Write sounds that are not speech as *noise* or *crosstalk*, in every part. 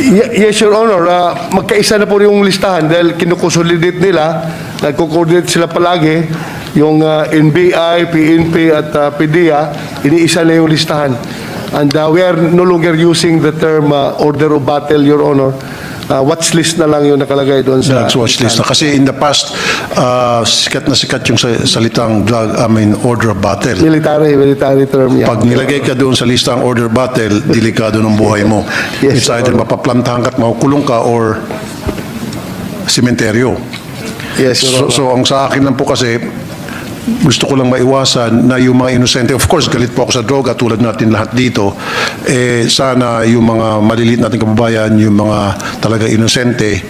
Ye- Yes, Your Honor. Ah, magkaisa na po yung listahan dahil kinukonsolidate nila, nagko-coordinate sila palagi, yung ah, NBI, PNP at ah, PDEA, iniisa na yung listahan. And ah, we are no longer using the term ah, order of battle, Your Honor. Ah, watch list na lang yung nakalagay doon sa... Drugs watch list na. Kasi in the past, uh, sikat na sikat yung sa- salitang drug, I mean, order of battle. Military, military term yan. Pag nilagay ka doon sa listang order of battle, delikado ng buhay mo. Yes, It's either mapaplantahan ka at makukulong ka or sementeryo. Yes, So, so ang sa akin lang po kasi, gusto ko lang maiwasan na yung mga inosente, of course, galit po ako sa droga tulad natin lahat dito, eh sana yung mga maliliit nating kababayan, yung mga talaga inosente,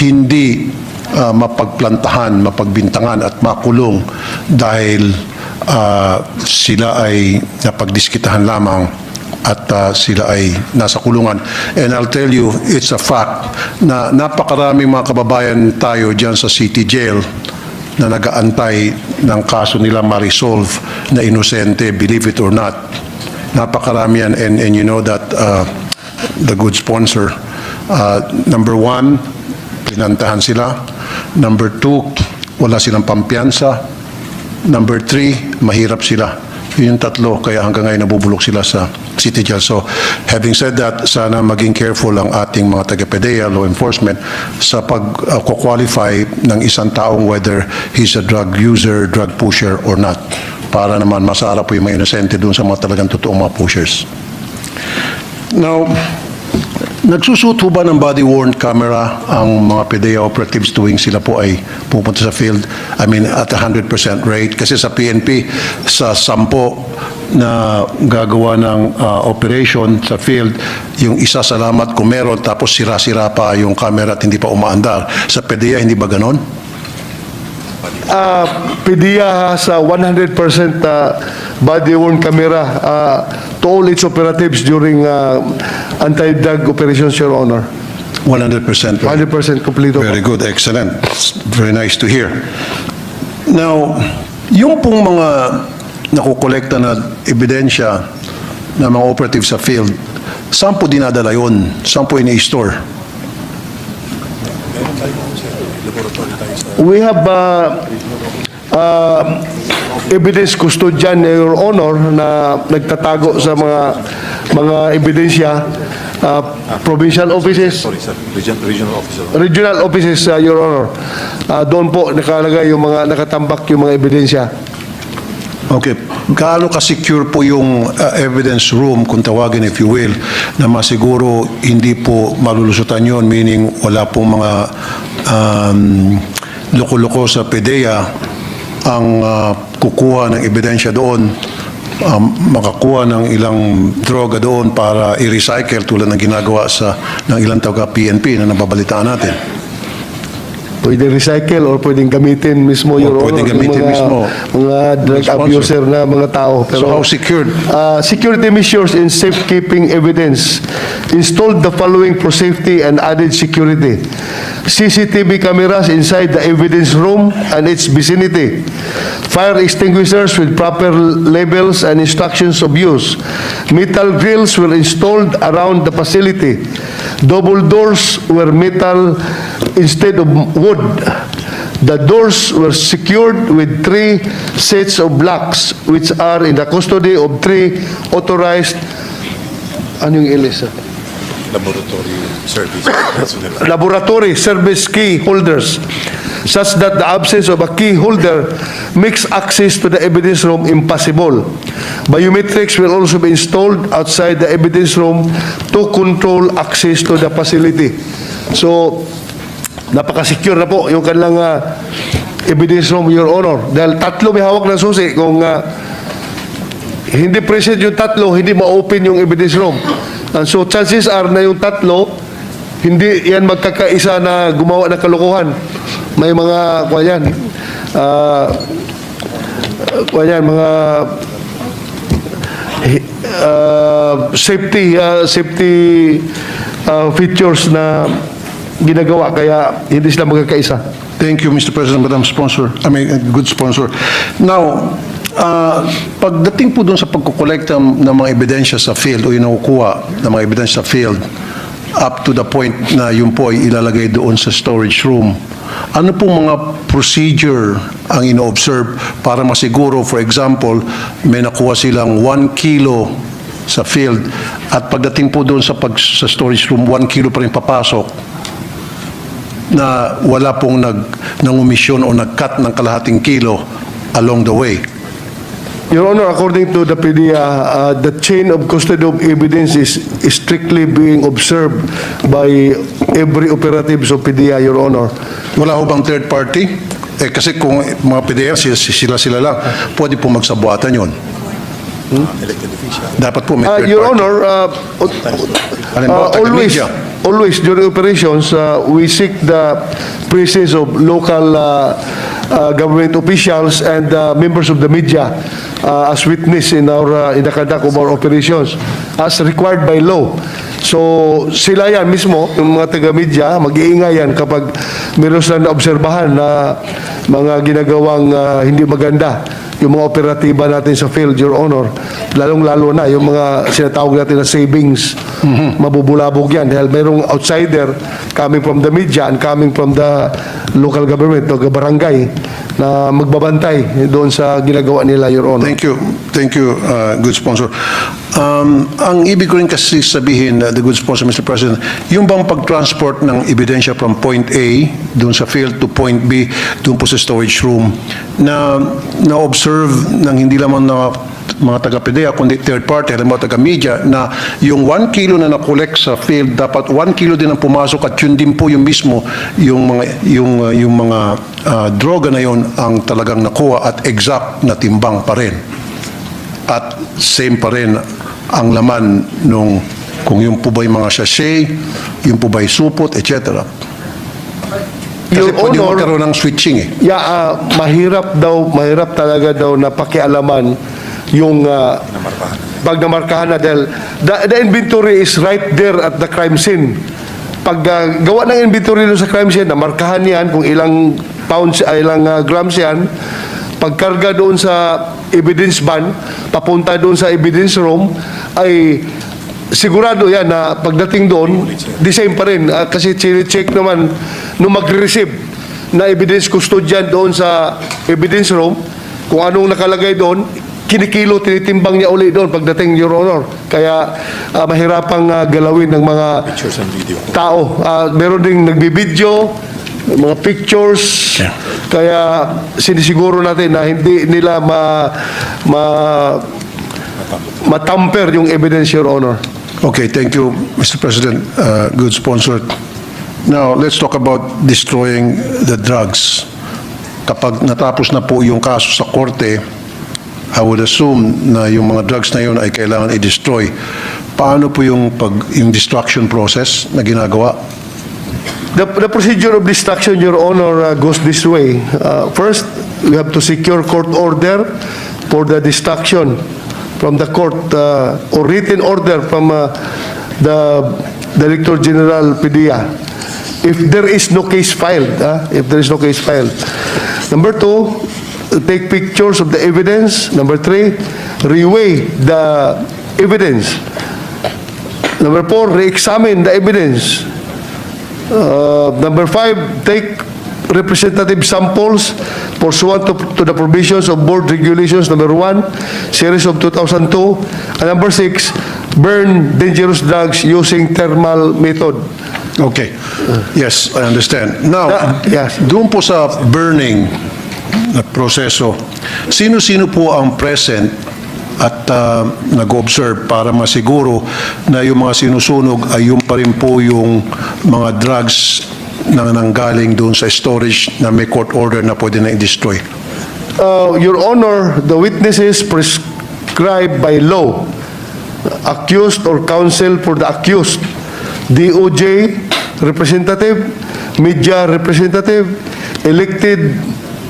hindi ah, mapagplantahan, mapagbintangan at makulong dahil ah, sila ay napagdiskitahan lamang at ah, sila ay nasa kulungan. And I'll tell you, it's a fact na napakaraming mga kababayan tayo dyan sa city jail na nagaantay ng kaso nila ma-resolve na inosente, believe it or not. Napakarami yan and, and you know that uh, the good sponsor, uh, number one, pinantahan sila. Number two, wala silang pampiyansa. Number three, mahirap sila. Yun yung tatlo, kaya hanggang ngayon nabubulok sila sa city jail. So, having said that, sana maging careful ang ating mga taga-PDEA, law enforcement, sa pag-qualify ng isang taong whether he's a drug user, drug pusher, or not. Para naman masara po yung mga inosente doon sa mga talagang totoong mga pushers. Now, Nagsusuot ba ng body-worn camera ang mga PDEA operatives tuwing sila po ay pupunta sa field? I mean, at 100% rate? Kasi sa PNP, sa sampo na gagawa ng ah, operation sa field, yung isa salamat kung meron, tapos sira-sira pa yung camera at hindi pa umaandar. Sa PDEA, hindi ba ganon? Uh, PDEA has a 100% uh, body-worn camera uh, to all its operatives during uh, anti-drug operations, Your Honor. 100% right? 100% complete. Very good, excellent. It's very nice to hear. Now, yung pong mga nakukolekta na ebidensya ng mga operative sa field, saan po dinadala yun? Saan po ini-store? We have uh, uh, evidence custodian, Your Honor, na nagtatago sa mga mga ebidensya, uh, provincial offices, Sorry, sir. Region, regional officer. regional offices, uh, Your Honor. Uh, doon po nakalagay yung mga nakatambak yung mga ebidensya. Okay. Gaano ka-secure po yung uh, evidence room, kung tawagin if you will, na masiguro hindi po malulusutan yon meaning wala pong mga um, loko-loko sa PDEA ang uh, kukuha ng ebidensya doon, um, makakuha ng ilang droga doon para i-recycle tulad ng ginagawa sa ng ilang taga PNP na nababalitaan natin. Pwede recycle or pwedeng gamitin mismo, Your Honor. pwedeng yung gamitin mga, mismo. Mga drug Sponsor. abuser na mga tao. So how secured? Uh, security measures in safekeeping evidence. Installed the following for safety and added security. CCTV cameras inside the evidence room and its vicinity. Fire extinguishers with proper labels and instructions of use. Metal grills were installed around the facility. Double doors were metal instead of wood. The doors were secured with three sets of locks which are in the custody of three authorized ano yung ilis? ah? Laboratory service. Laboratory service key holders such that the absence of a key holder makes access to the evidence room impossible. Biometrics will also be installed outside the evidence room to control access to the facility. So, napaka-secure na po yung kanilang ah, evidence room, Your Honor. Dahil tatlo may hawak ng susi kung ah, hindi present yung tatlo, hindi ma-open yung evidence room. And so chances are na yung tatlo, hindi yan magkakaisa na gumawa ng kalokohan. May mga, kuha yan, ah, kuha yan, mga ah, safety, ah, safety ah, features na ginagawa, kaya hindi sila magkakaisa. Thank you, Mr. President, Madam Sponsor. I mean, uh, good sponsor. Now, uh, pagdating po doon sa pagkukolekta ng mga ebidensya sa field o yung nakukuha ng mga ebidensya sa field, up to the point na yun po ay ilalagay doon sa storage room. Ano pong mga procedure ang ino-observe para masiguro, for example, may nakuha silang 1 kilo sa field at pagdating po doon sa, pag, sa storage room, 1 kilo pa rin papasok na wala pong nag, nangumisyon o nag-cut ng kalahating kilo along the way. Your Honor, according to the PDEA, uh, the chain of custody of evidence is strictly being observed by every operatives of PDEA, Your Honor. Wala ho bang third party? Eh kasi kung mga PDEA, sila, sila lang, pwede po magsabuatan. Elected official. Dapat po may Uh, third Your party. Honor, uh, Halimbawa, uh, always, taga-media. Always during operations, uh, we seek the presence of local uh, uh, government officials and uh, members of the media uh, as witness in our uh, in the conduct of our operations as required by law. So sila yan mismo, yung mga taga-media, mag-iingay yan kapag meron silang naobserbahan na mga ginagawang uh, hindi maganda yung mga operatiba natin sa field, Your Honor, lalong-lalo na yung mga sinatawag natin na savings, mabubulabog yan. Dahil mayroong outsider coming from the media and coming from the local government o barangay na magbabantay doon sa ginagawa nila, Your Honor. Thank you. Thank you, uh, good sponsor. Um, ang ibig ko rin kasi sabihin, uh, the good sponsor, Mr. President, yung bang pag-transport ng ebidensya from point A, doon sa field, to point B, doon po sa storage room, na na-observe ng hindi lamang na mga taga-PDEA, kundi third party, mo, taga-media, na yung 1 kilo na na-collect sa field, dapat 1 kilo din ang pumasok at yun din po yung mismo, yung mga, yung, uh, yung mga uh, droga na yon ang talagang nakuha at exact na timbang pa rin. At same pa rin ang laman nung kung yung po ba'y mga sachet, yung po ba'y supot, etc. Kasi Your pwede Honor, magkaroon ng switching eh. Yeah, ah, mahirap daw, mahirap talaga daw na pakialaman yung ah, pag namarkahan na dahil the, the inventory is right there at the crime scene. Pag ah, gawa ng inventory sa crime scene, namarkahan yan kung ilang pounds, ah, ilang ah, grams yan, pagkarga doon sa evidence van, papunta doon sa evidence room, ay sigurado yan na pagdating doon, the same pa rin. Ah, kasi check naman nung magre-receive na evidence custodian doon sa evidence room, kung anong nakalagay doon, kinikilo, tinitimbang niya uli doon pagdating, Your Honor. Kaya ah, mahirapang ah, galawin ng mga Pictures and video. tao. Ah, meron ding nagbibideo, mga pictures. Kaya sinisiguro natin na hindi nila ma, ma, matamper yung evidence, Your Honor. Okay, thank you, Mr. President. Uh, Good sponsor. Now, let's talk about destroying the drugs. Kapag natapos na po yung kaso sa korte, I would assume na yung mga drugs na yun ay kailangan i-destroy. Paano po yung, pag, yung destruction process na ginagawa? The, the procedure of destruction, Your Honor, uh, goes this way. Uh, first, we have to secure court order for the destruction from the court uh, or written order from uh, the Director General PDEA. If there is no case filed, uh, if there is no case filed. Number two, take pictures of the evidence. Number three, reweigh the evidence. Number four, re-examine the evidence. Uh, Number five, take representative samples pursuant to, to the provisions of board regulations number one, series of 2002, and number six, burn dangerous drugs using thermal method. Okay. Yes, I understand. Now, Ah, yes. doon po sa burning na proseso, sino-sino po ang present at ah, nag-observe para masiguro na yung mga sinusunog ay yung pa rin po yung mga drugs na nanggaling doon sa storage na may court order na pwede na i-destroy. Uh, Your Honor, the witnesses prescribed by law, accused or counsel for the accused, DOJ representative, media representative, elected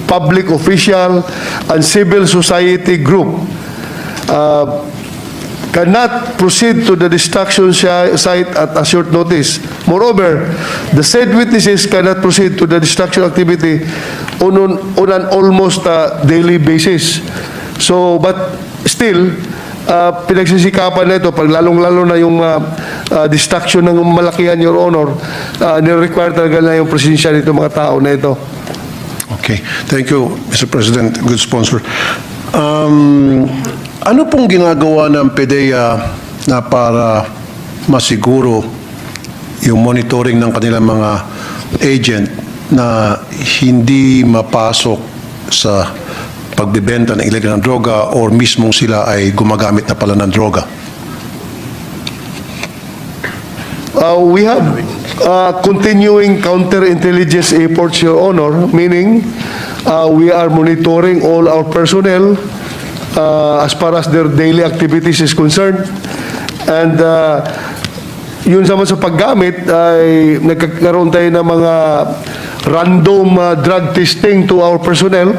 public official, and civil society group uh, cannot proceed to the destruction si- site at a short notice. Moreover, the said witnesses cannot proceed to the destruction activity on, on, on an almost uh, daily basis. So, but still, uh, pinagsisikapan na ito, pag lalong-lalo na yung uh, uh, distraction ng malakihan, Your Honor, uh, nire-require talaga na yung presensya nito mga tao na ito. Okay. Thank you, Mr. President. Good sponsor. Um, ano pong ginagawa ng PDEA na para masiguro yung monitoring ng kanilang mga agent na hindi mapasok sa pagbibenta ng illegal na droga or mismong sila ay gumagamit na pala ng droga? Uh, we have uh, continuing counterintelligence efforts, Your Honor, meaning uh, we are monitoring all our personnel uh, as far as their daily activities is concerned. And uh, yun naman sa paggamit ay nagkakaroon tayo ng mga random uh, drug testing to our personnel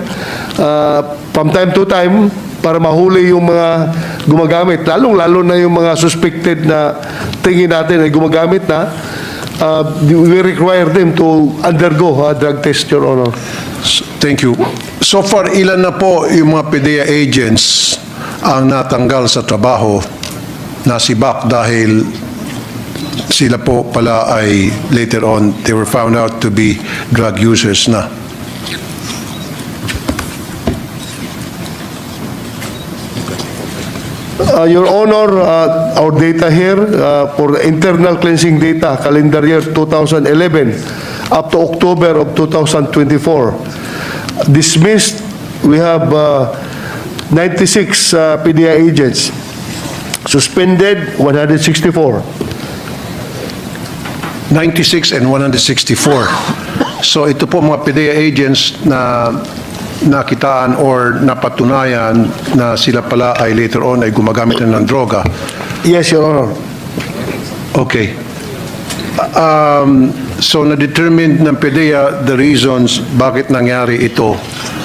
uh, from time to time para mahuli yung mga gumagamit. Lalong-lalo na yung mga suspected na tingin natin ay gumagamit na, uh, we require them to undergo a drug test, Your Honor. Thank you. So far, ilan na po yung mga PDEA agents ang natanggal sa trabaho na si Bak dahil sila po pala ay later on, they were found out to be drug users na. Uh, Your Honor, uh, our data here uh, for internal cleansing data, calendar year 2011 up to October of 2024. Dismissed, we have uh, 96 uh, PDI agents. Suspended, 164. 96 and 164. So ito po mga PDEA agents na nakitaan or napatunayan na sila pala ay later on ay gumagamit na ng droga. Yes, Your Honor. Okay. Um, so na-determine ng PDEA the reasons bakit nangyari ito.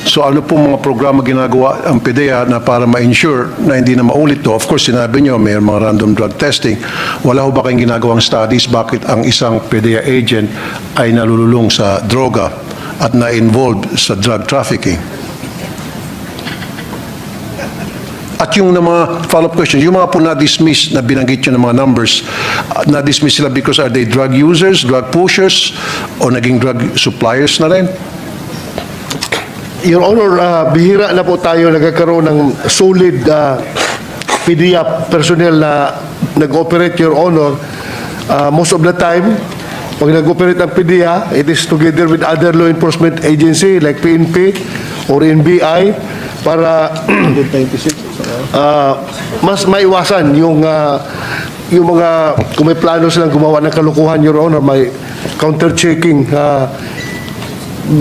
So ano po mga programa ginagawa ang PDEA na para ma-ensure na hindi na maulit to? Of course, sinabi nyo may mga random drug testing. Wala ho ba kayong ginagawang studies bakit ang isang PDEA agent ay nalululong sa droga at na-involved sa drug trafficking? At yung na mga follow-up questions, yung mga po na-dismiss, na binanggit nyo ng mga numbers, uh, na-dismiss sila because are they drug users, drug pushers, o naging drug suppliers na rin? Your Honor, uh, bihira na po tayo nagkakaroon ng solid uh, PDEA personnel na nag-operate, Your Honor. Uh, most of the time, pag nag-operate ang PDEA, it is together with other law enforcement agency like PNP or NBI para *clears throat* uh, mas maiwasan yung uh, yung mga kung may plano silang gumawa ng kalukuhan, Your Honor, may counter-checking uh,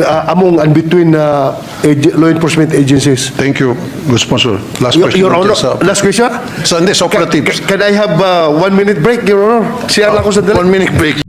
uh, among and between uh, ag- law enforcement agencies. Thank you, good sponsor. Last question. Your Honor, Sa- last question? Sa, hindi, sa Can, operatives. can I have uh, one minute break, Your Honor? Siya lang ako sa One minute break.